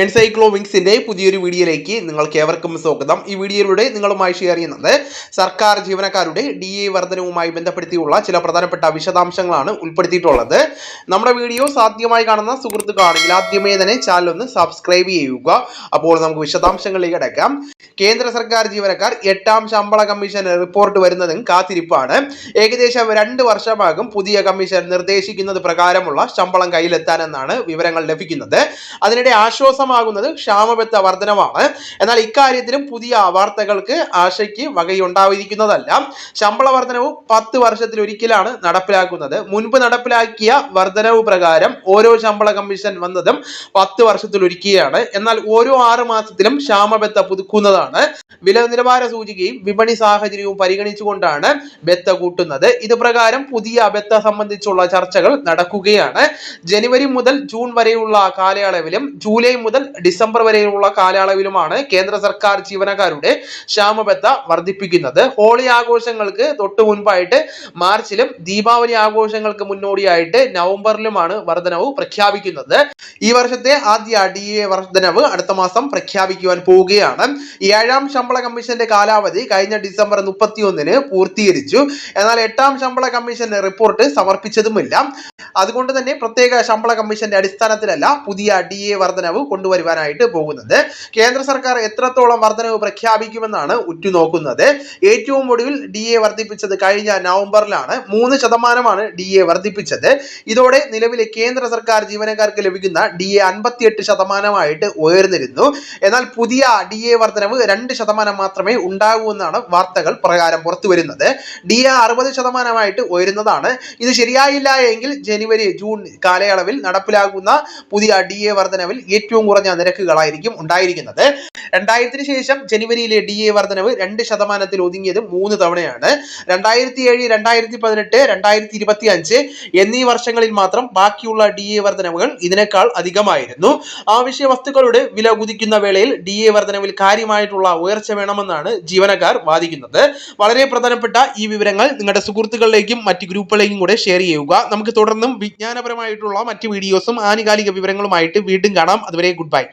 എൻസൈക്ലോ വിങ്സിന്റെ പുതിയൊരു വീഡിയോയിലേക്ക് നിങ്ങൾക്ക് ഏവർക്കും സ്വാഗതം. ഈ വീഡിയോയിലൂടെ നിങ്ങളുമായി ഷെയർ ചെയ്യുന്നത് സർക്കാർ ജീവനക്കാരുടെ ഡി എ വർധനവുമായി ബന്ധപ്പെടുത്തിയുള്ള ചില പ്രധാനപ്പെട്ട വിശദാംശങ്ങളാണ് ഉൾപ്പെടുത്തിയിട്ടുള്ളത്. നമ്മുടെ വീഡിയോ സാധ്യമായി കാണുന്ന സുഹൃത്തുക്കളാണെങ്കിൽ ആദ്യമേ തന്നെ ചാനൽ ഒന്ന് സബ്സ്ക്രൈബ് ചെയ്യുക. അപ്പോൾ നമുക്ക് വിശദാംശങ്ങളിലേക്ക് അടക്കാം കേന്ദ്ര സർക്കാർ ജീവനക്കാർ എട്ടാം ശമ്പള കമ്മീഷൻ റിപ്പോർട്ട് വരുന്നതും കാത്തിരിപ്പാണ്. ഏകദേശം രണ്ട് വർഷമാകും പുതിയ കമ്മീഷൻ നിർദ്ദേശിക്കുന്നത് പ്രകാരമുള്ള ശമ്പളം കയ്യിലെത്താനെന്നാണ് വിവരങ്ങൾ ലഭിക്കുന്നത്. അതിനിടെ ആശ്വാസമാകുന്നത് ക്ഷാമബത്ത വർധനമാണ് എന്നാൽ ഇക്കാര്യത്തിലും പുതിയ വാർത്തകൾക്ക് ആശയ്ക്ക് വകയുണ്ടായിരിക്കുന്നതല്ല ശമ്പള വർധനവ് പത്ത് വർഷത്തിൽ ഒരിക്കലാണ് നടപ്പിലാക്കുന്നത്. മുൻപ് നടപ്പിലാക്കിയ വർധനവ് പ്രകാരം ഓരോ ശമ്പള കമ്മീഷൻ വന്നതും പത്ത് വർഷത്തിൽ ഒരിക്കുകയാണ് എന്നാൽ ഓരോ ആറ് മാസത്തിലും ക്ഷാമബത്ത പുതുക്കുന്നതാണ്. വില നിലവാര സൂചികയും വിപണി സാഹചര്യവും പരിഗണിച്ചുകൊണ്ടാണ് ബെത്ത കൂട്ടുന്നത്. ഇത് പ്രകാരം പുതിയ ബെത്ത സംബന്ധിച്ചുള്ള ചർച്ചകൾ നടക്കുകയാണ്. ജനുവരി മുതൽ ജൂൺ വരെയുള്ള കാലയളവിലും ജൂലൈ മുതൽ ഡിസംബർ വരെയുള്ള കാലയളവിലുമാണ് കേന്ദ്ര സർക്കാർ ജീവനക്കാരുടെ ക്ഷാമബത്ത വർദ്ധിപ്പിക്കുന്നത്. ഹോളി ആഘോഷങ്ങൾക്ക് തൊട്ടു മുൻപായിട്ട് മാർച്ചിലും ദീപാവലി ആഘോഷങ്ങൾക്ക് മുന്നോടിയായിട്ട് നവംബറിലുമാണ് വർധനവ് പ്രഖ്യാപിക്കുന്നത്. ഈ വർഷത്തെ ആദ്യ ഡി എ വർധനവ് അടുത്ത മാസം പ്രഖ്യാപിക്കുവാൻ പോവുകയാണ്. ഏഴാം ശമ്പള കമ്മീഷന്റെ കാലാവധി കഴിഞ്ഞ ഡിസംബർ മുപ്പത്തിയൊന്നിന് പൂർത്തീകരിച്ചു. എന്നാൽ എട്ടാം ശമ്പള കമ്മീഷന്റെ റിപ്പോർട്ട് സമർപ്പിച്ചതുമില്ല. അതുകൊണ്ട് തന്നെ പ്രത്യേക ശമ്പള കമ്മീഷന്റെ അടിസ്ഥാനത്തിലല്ല പുതിയ ഡി എ വർധനവ് കൊണ്ടുവരുവാനായിട്ട് പോകുന്നത്. കേന്ദ്ര സർക്കാർ എത്രത്തോളം വർധനവ് പ്രഖ്യാപിക്കുമെന്നാണ് ഉറ്റുനോക്കുന്നത്. ഏറ്റവും ഒടുവിൽ ഡി എ വർദ്ധിപ്പിച്ചത് കഴിഞ്ഞ നവംബറിലാണ്. മൂന്ന് ശതമാനമാണ് ഡി എ വർദ്ധിപ്പിച്ചത്. ഇതോടെ നിലവിലെ കേന്ദ്ര സർക്കാർ ജീവനക്കാർക്ക് ലഭിക്കുന്ന ഡി എ അൻപത്തിയെട്ട് ശതമാനമായിട്ട് ഉയർന്നിരുന്നു. എന്നാൽ പുതിയ ഡി എ വർധനവ് രണ്ട് ശതമാനം മാത്രമേ ഉണ്ടാകൂ എന്നാണ് വാർത്തകൾ പ്രകാരം പുറത്തു വരുന്നത് ഡി എ അറുപത് ശതമാനമായിട്ട് ഉയരുന്നതാണ്. ഇത് ശരിയായില്ല എങ്കിൽ ജനുവരി ജൂൺ കാലയളവിൽ നടപ്പിലാകുന്ന പുതിയ ഡി എ വർധനവിൽ ഏറ്റവും കുറഞ്ഞ നിരക്കുകളായിരിക്കും ഉണ്ടായിരിക്കുന്നത്. രണ്ടായിരത്തിന് ശേഷം ജനുവരിയിലെ ഡി എ വർധനവ് രണ്ട് ശതമാനത്തിൽ ഒതുങ്ങിയത് മൂന്ന് തവണയാണ്. രണ്ടായിരത്തി ഏഴ് രണ്ടായിരത്തി പതിനെട്ട് രണ്ടായിരത്തി ഇരുപത്തി അഞ്ച് എന്നീ വർഷങ്ങളിൽ മാത്രം ബാക്കിയുള്ള ഡി എ വർധനവുകൾ ഇതിനേക്കാൾ അധികമായിരുന്നു. ആവശ്യ വസ്തുക്കളുടെ വില കുതിക്കുന്ന വേളയിൽ ഡി എ വർധനവിൽ കാര്യമായിട്ടുള്ള ഉയർച്ച വേണമെന്നാണ് ജീവനക്കാർ വാദിക്കുന്നത്. വളരെ പ്രധാനപ്പെട്ട ഈ വിവരങ്ങൾ നിങ്ങളുടെ സുഹൃത്തുക്കളിലേക്കും മറ്റ് ഗ്രൂപ്പുകളിലേക്കും കൂടെ ഷെയർ ചെയ്യുക. നമുക്ക് തുടർന്നും വിജ്ഞാനപരമായിട്ടുള്ള മറ്റ് വീഡിയോസും ആനുകാലിക വിവരങ്ങളുമായിട്ട് വീണ്ടും കാണാം. അതുവരെ ഗുഡ് ബൈ.